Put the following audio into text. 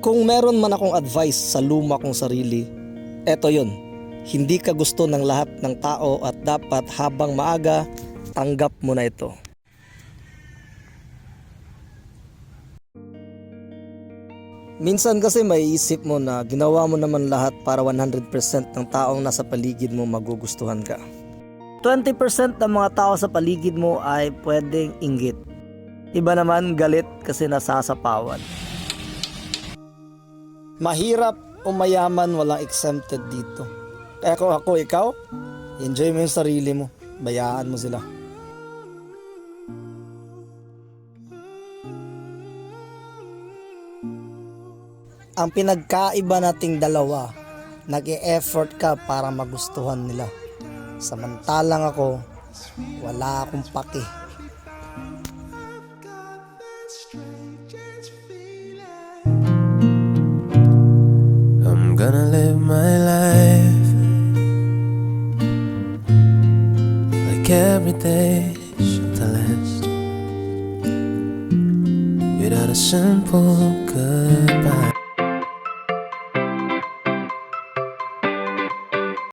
Kung meron man akong advice sa luma kong sarili, eto yon. Hindi ka gusto ng lahat ng tao at dapat habang maaga, tanggap mo na ito. Minsan kasi may isip mo na ginawa mo naman lahat para 100% ng taong nasa paligid mo magugustuhan ka. 20% ng mga tao sa paligid mo ay pwedeng inggit. Iba naman galit kasi nasasapawan. Mahirap o mayaman walang exempted dito. Kaya kung ako ikaw, enjoy mo yung sarili mo. Bayaan mo sila. Ang pinagkaiba nating dalawa, nag effort ka para magustuhan nila. Samantalang ako, wala akong paki. Gonna live my life like every day should last without a simple goodbye.